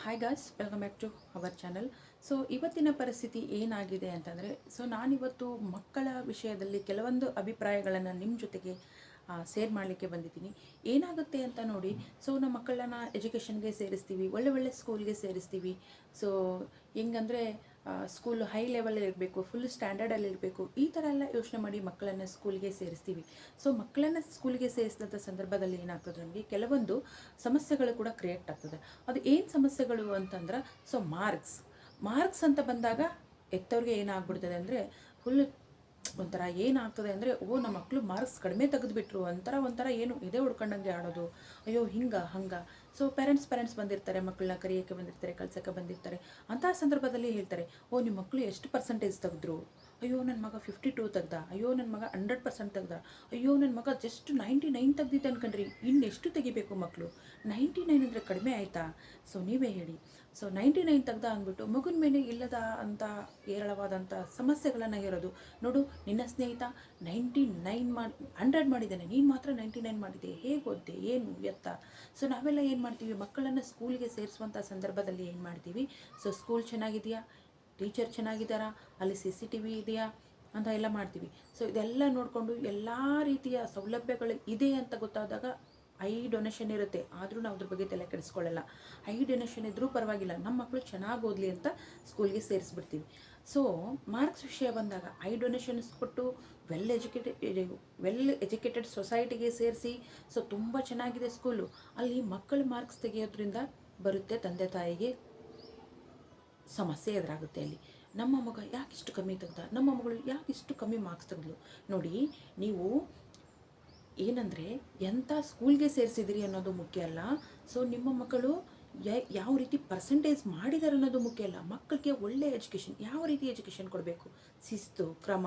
Hi guys welcome back to our channel so ಇವತ್ತಿನ ಪರಿಸ್ಥಿತಿ ಏನಾಗಿದೆ ಅಂತಂದರೆ ಸೊ ನಾನಿವತ್ತು ಮಕ್ಕಳ ವಿಷಯದಲ್ಲಿ ಕೆಲವೊಂದು ಅಭಿಪ್ರಾಯಗಳನ್ನು ನಿಮ್ಮ ಜೊತೆಗೆ ಸೇರ್ ಮಾಡಲಿಕ್ಕೆ ಬಂದಿದ್ದೀನಿ. ಏನಾಗುತ್ತೆ ಅಂತ ನೋಡಿ ಸೊ ನಮ್ಮ ಮಕ್ಕಳನ್ನ ಎಜುಕೇಷನ್ಗೆ ಸೇರಿಸ್ತೀವಿ, ಒಳ್ಳೆ ಒಳ್ಳೆ ಸ್ಕೂಲ್ಗೆ ಸೇರಿಸ್ತೀವಿ. ಸೊ ಹೆಂಗಂದರೆ ಸ್ಕೂಲ್ ಹೈ ಲೆವೆಲಲ್ಲಿ ಇರಬೇಕು ಫುಲ್ ಸ್ಟ್ಯಾಂಡರ್ಡಲ್ಲಿ ಇರಬೇಕು, ಈ ಥರ ಎಲ್ಲ ಯೋಚನೆ ಮಾಡಿ ಮಕ್ಕಳನ್ನು ಸ್ಕೂಲ್ಗೆ ಸೇರಿಸ್ತೀವಿ. ಸೊ ಮಕ್ಕಳನ್ನು ಸ್ಕೂಲ್ಗೆ ಸೇರಿಸಿದಂಥ ಸಂದರ್ಭದಲ್ಲಿ ಏನಾಗ್ತದೆ ನಮಗೆ, ಕೆಲವೊಂದು ಸಮಸ್ಯೆಗಳು ಕೂಡ ಕ್ರಿಯೇಟ್ ಆಗ್ತದೆ. ಅದು ಏನು ಸಮಸ್ಯೆಗಳು ಅಂತಂದ್ರೆ ಸೊ ಮಾರ್ಕ್ಸ್ ಮಾರ್ಕ್ಸ್ ಅಂತ ಬಂದಾಗ ಎತ್ತವ್ರಿಗೆ ಏನಾಗ್ಬಿಡ್ತದೆ ಅಂದರೆ ಫುಲ್ ಒಂಥರ ಏನಾಗ್ತದೆ ಅಂದರೆ, ಓ, ನಮ್ಮ ಮಕ್ಕಳು ಮಾರ್ಕ್ಸ್ ಕಡಿಮೆ ತೆಗೆದುಬಿಟ್ರು, ಒಂಥರ ಒಂಥರ ಏನು, ಎದೆ ಹೊಡ್ಕೊಂಡಂಗೆ ಆಡೋದು, ಅಯ್ಯೋ, ಹಿಂಗೆ, ಹಂಗ. ಸೊ ಪೇರೆಂಟ್ಸ್ ಪೇರೆಂಟ್ಸ್ ಬಂದಿರ್ತಾರೆ, ಮಕ್ಕಳನ್ನ ಕರಿಯೋಕ್ಕೆ ಬಂದಿರ್ತಾರೆ, ಕಳ್ಸೋಕ್ಕೆ ಬಂದಿರ್ತಾರೆ. ಅಂತಹ ಸಂದರ್ಭದಲ್ಲಿ ಹೇಳ್ತಾರೆ, ಓ ನಿಮ್ಮ ಮಕ್ಕಳು ಎಷ್ಟು ಪರ್ಸೆಂಟೇಜ್ ತೆಗೆದ್ರು? ಅಯ್ಯೋ ನನ್ನ ಮಗ ಫಿಫ್ಟಿ ಟೂ ತೆಗ್ದ. ಅಯ್ಯೋ ನನ್ನ ಮಗ ಹಂಡ್ರೆಡ್ ಪರ್ಸೆಂಟ್ ತೆಗ್ದ. ಅಯ್ಯೋ ನನ್ನ ಮಗ ಜಸ್ಟ್ ನೈಂಟಿ ನೈನ್ ತೆಗ್ದಿದ್ದೆ ಅನ್ಕಂಡ್ರಿ ಇನ್ನೆಷ್ಟು ತೆಗಿಬೇಕು ಮಕ್ಕಳು ನೈಂಟಿ ನೈನ್ ಅಂದರೆ ಕಡಿಮೆ ಆಯಿತಾ? ಸೊ ನೀವೇ ಹೇಳಿ. ಸೊ ನೈಂಟಿ ನೈನ್ ತೆಗ್ದ ಅಂದ್ಬಿಟ್ಟು ಮಗುನ ಮೇಲೆ ಇಲ್ಲದ ಅಂತ ಹೇರಳವಾದಂಥ ಸಮಸ್ಯೆಗಳನ್ನು ಹೇರೋದು. ನೋಡು, ನಿನ್ನ ಸ್ನೇಹಿತ ನೈಂಟಿ ನೈನ್ ಮಾಡಿ ಹಂಡ್ರೆಡ್ ಮಾಡಿದ್ದಾನೆ. ನೀನು ಮಾತ್ರ ನೈಂಟಿ ನೈನ್ ಮಾಡಿದೆ. ಹೇಗೆ ಓದ್ದೆ? ಏನು ಎತ್ತ ಸೊ ನಾವೆಲ್ಲ ಏನು ಮಾಡ್ತೀವಿ, ಮಕ್ಕಳನ್ನು ಸ್ಕೂಲ್ಗೆ ಸೇರಿಸುವಂಥ ಸಂದರ್ಭದಲ್ಲಿ ಏನು ಮಾಡ್ತೀವಿ? ಸೊ ಸ್ಕೂಲ್ ಚೆನ್ನಾಗಿದೆಯಾ? ಟೀಚರ್ ಚೆನ್ನಾಗಿದ್ದಾರಾ? ಅಲ್ಲಿ ಸಿ ಸಿ ಟಿ ಇದೆಯಾ? ಅಂತ ಎಲ್ಲ ಮಾಡ್ತೀವಿ. ಸೊ ಇದೆಲ್ಲ ನೋಡಿಕೊಂಡು ಎಲ್ಲ ರೀತಿಯ ಸೌಲಭ್ಯಗಳು ಇದೆ ಅಂತ ಗೊತ್ತಾದಾಗ ಐ ಡೊನೇಷನ್ ಇರುತ್ತೆ. ಆದರೂ ನಾವು ಅದ್ರ ಬಗ್ಗೆ ತಲೆ ಕೆಡಿಸ್ಕೊಳ್ಳಲ್ಲ. ಐ ಡೊನೇಷನ್ ಇದ್ದರೂ ಪರವಾಗಿಲ್ಲ. ನಮ್ಮ ಮಕ್ಕಳು ಚೆನ್ನಾಗಿ ಓದಲಿ ಅಂತ ಸ್ಕೂಲ್ಗೆ ಸೇರಿಸ್ಬಿಡ್ತೀವಿ. ಸೊ ಮಾರ್ಕ್ಸ್ ವಿಷಯ ಬಂದಾಗ ಐ ಡೊನೇಷನ್ಸ್ ಕೊಟ್ಟು ವೆಲ್ ಎಜುಕೇಟೆಡ್ ವೆಲ್ ಎಜುಕೇಟೆಡ್ ಸೊಸೈಟಿಗೆ ಸೇರಿಸಿ ಸೊ ತುಂಬ ಚೆನ್ನಾಗಿದೆ ಸ್ಕೂಲು ಅಲ್ಲಿ ಮಕ್ಕಳು ಮಾರ್ಕ್ಸ್ ತೆಗೆಯೋದ್ರಿಂದ ಬರುತ್ತೆ ತಂದೆ ತಾಯಿಗೆ ಸಮಸ್ಯೆ ಎದುರಾಗುತ್ತೆ ಅಲ್ಲಿ. ನಮ್ಮ ಮಗ ಯಾಕೆ ಇಷ್ಟು ಕಮ್ಮಿ ತೆಗ್ದ ನಮ್ಮ ಮಗಳು ಯಾಕೆ ಇಷ್ಟು ಕಮ್ಮಿ ಮಾರ್ಕ್ಸ್ ತೆಗೆದ್ಲು? ನೋಡಿ, ನೀವು ಏನಂದರೆ ಎಂಥ ಸ್ಕೂಲ್ಗೆ ಸೇರಿಸಿದಿರಿ ಅನ್ನೋದು ಮುಖ್ಯ ಅಲ್ಲ. ಸೊ ನಿಮ್ಮ ಮಕ್ಕಳು ಯಾವ ರೀತಿ ಪರ್ಸೆಂಟೇಜ್ ಮಾಡಿದ್ದಾರೆ ಅನ್ನೋದು ಮುಖ್ಯ ಅಲ್ಲ. ಮಕ್ಕಳಿಗೆ ಒಳ್ಳೆ ಎಜುಕೇಷನ್ ಯಾವ ರೀತಿ ಎಜುಕೇಷನ್ ಕೊಡಬೇಕು? ಶಿಸ್ತು, ಕ್ರಮ,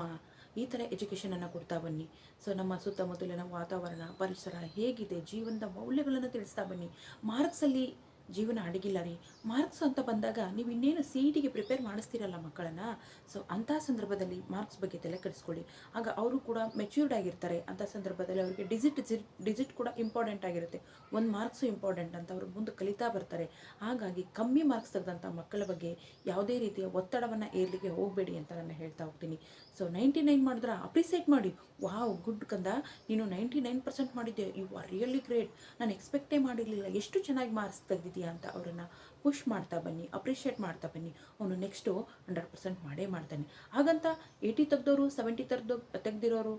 ಈ ಥರ ಎಜುಕೇಷನನ್ನು ಕೊಡ್ತಾ ಬನ್ನಿ. ಸೊ ನಮ್ಮ ಸುತ್ತಮುತ್ತಲಿನ ವಾತಾವರಣ, ಪರಿಸರ ಹೇಗಿದೆ? ಜೀವನದ ಮೌಲ್ಯಗಳನ್ನು ತಿಳಿಸ್ತಾ ಬನ್ನಿ. ಮಾರ್ಕ್ಸಲ್ಲಿ ಜೀವನ ಅಡಗಿಲ್ಲ ರೀ. ಮಾರ್ಕ್ಸ್ ಅಂತ ಬಂದಾಗ ನೀವು ಇನ್ನೇನು ಸಿ ಇ ಟಿಗೆ ಪ್ರಿಪೇರ್ ಮಾಡಿಸ್ತೀರಲ್ಲ ಮಕ್ಕಳನ್ನು? ಸೊ ಅಂಥ ಸಂದರ್ಭದಲ್ಲಿ ಮಾರ್ಕ್ಸ್ ಬಗ್ಗೆ ತಲೆ ಕೆಡಿಸ್ಕೊಳ್ಳಿ. ಆಗ ಅವರು ಕೂಡ ಮೆಚ್ಯೂರ್ಡ್ ಆಗಿರ್ತಾರೆ. ಅಂಥ ಸಂದರ್ಭದಲ್ಲಿ ಅವರಿಗೆ ಡಿಜಿಟ್ ಡಿಜಿಟ್ ಕೂಡ ಇಂಪಾರ್ಟೆಂಟ್ ಆಗಿರುತ್ತೆ. ಒಂದು ಮಾರ್ಕ್ಸು ಇಂಪಾರ್ಟೆಂಟ್ ಅಂತ ಅವರು ಮುಂದೆ ಕಲಿತಾ ಬರ್ತಾರೆ. ಹಾಗಾಗಿ ಕಮ್ಮಿ ಮಾರ್ಕ್ಸ್ ತೆಗೆದಂಥ ಮಕ್ಕಳ ಬಗ್ಗೆ ಯಾವುದೇ ರೀತಿಯ ಒತ್ತಡವನ್ನು ಏರ್ಲಿಕ್ಕೆ ಹೋಗಬೇಡಿ ಅಂತ ನಾನು ಹೇಳ್ತಾ ಹೋಗ್ತೀನಿ. ಸೊ ನೈಂಟಿ ನೈನ್ ಮಾಡಿದ್ರೆ ಅಪ್ರಿಸಿಯೇಟ್ ಮಾಡಿ. ವಾವ್ ಗುಡ್ ಕಂದ. ನೀನು ನೈಂಟಿ ನೈನ್ ಪರ್ಸೆಂಟ್ ಮಾಡಿದ್ದೆ. ಯು ಆರ್ ರಿಯಲಿ ಗ್ರೇಟ್ ನಾನು ಎಕ್ಸ್ಪೆಕ್ಟೇ ಮಾಡಿರಲಿಲ್ಲ. ಎಷ್ಟು ಚೆನ್ನಾಗಿ ಮಾರ್ಕ್ಸ್ ತೆಗೆದಿದೆಯಾ ಅಂತ ಅವರನ್ನು ಪುಷ್ ಮಾಡ್ತಾ ಬನ್ನಿ ಅಪ್ರಿಷಿಯೇಟ್ ಮಾಡ್ತಾ ಬನ್ನಿ. ಅವನು ನೆಕ್ಸ್ಟು ಹಂಡ್ರೆಡ್ ಪರ್ಸೆಂಟ್ ಮಾಡೇ ಮಾಡ್ತಾನೆ. ಹಾಗಂತ ಏಯ್ಟಿ ತೆಗ್ದವರು ಸೆವೆಂಟಿ ತೆಗ್ದು, ತೆಗ್ದಿರೋರು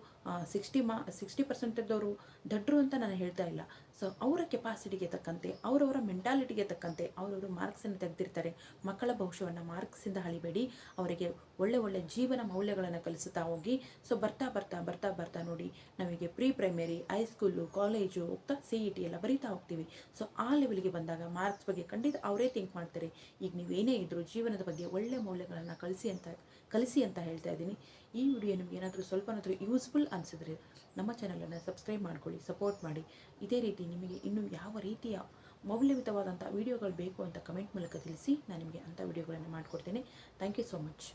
ಸಿಕ್ಸ್ಟಿ ಮಾ ಸಿಕ್ಸ್ಟಿ ಪರ್ಸೆಂಟ್ ತೆಗ್ದವರು ದಡ್ರು ಅಂತ ನಾನು ಹೇಳ್ತಾ ಇಲ್ಲ. ಸೊ ಅವರ ಕೆಪಾಸಿಟಿಗೆ ತಕ್ಕಂತೆ, ಅವರವರ ಮೆಂಟಾಲಿಟಿಗೆ ತಕ್ಕಂತೆ ಅವರವರು ಮಾರ್ಕ್ಸನ್ನು ತೆಗೆದಿರ್ತಾರೆ. ಮಕ್ಕಳ ಭವಿಷ್ಯವನ್ನು ಮಾರ್ಕ್ಸಿಂದ ಅಳಿಬೇಡಿ. ಅವರಿಗೆ ಒಳ್ಳೆ ಒಳ್ಳೆ ಜೀವನ ಮೌಲ್ಯಗಳನ್ನು ಕಲಿಸುತ್ತಾ ಹೋಗಿ. ಸೊ ಬರ್ತಾ ಬರ್ತಾ ಬರ್ತಾ ಬರ್ತಾ ನೋಡಿ ನಮಗೆ pre primary high school college ಹೋಗ್ತಾ ಸಿ ಇ ಟಿ ಎಲ್ಲ ಬರೀತಾ ಹೋಗ್ತೀವಿ. ಸೊ ಆ ಲೆವೆಲ್ಗೆ ಬಂದಾಗ ಮಾರ್ಕ್ಸ್ ಬಗ್ಗೆ ಖಂಡಿತ ಅವರೇ ಥಿಂಕ್ ಮಾಡ್ತಾರೆ. ಈಗ ನೀವೇನೇ ಇದ್ದರೂ ಜೀವನದ ಬಗ್ಗೆ ಒಳ್ಳೆ ಮೌಲ್ಯಗಳನ್ನು ಕಲಿಸಿ ಅಂತ ಕಲಿಸಿ ಅಂತ ಹೇಳ್ತಾ ಇದ್ದೀನಿ. ಈ ವಿಡಿಯೋ ನಿಮ್ಗೆ ಏನಾದರೂ ಸ್ವಲ್ಪನಾದರೂ ಯೂಸ್ಫುಲ್ ಅನಿಸಿದ್ರೆ ನಮ್ಮ ಚಾನಲನ್ನು ಸಬ್ಸ್ಕ್ರೈಬ್ ಮಾಡ್ಕೊಳ್ಳಿ ಸಪೋರ್ಟ್ ಮಾಡಿ. ಇದೇ ರೀತಿ ನಿಮಗೆ ಇನ್ನೂ ಯಾವ ರೀತಿಯ ಮೌಲ್ಯಯುತವಾದಂಥ ವೀಡಿಯೋಗಳು ಬೇಕು ಅಂತ ಕಮೆಂಟ್ ಮೂಲಕ ತಿಳಿಸಿ, ನಾನು ನಿಮಗೆ ಅಂಥ ವೀಡಿಯೋಗಳನ್ನು ಮಾಡಿಕೊಡ್ತೇನೆ. Thank you so much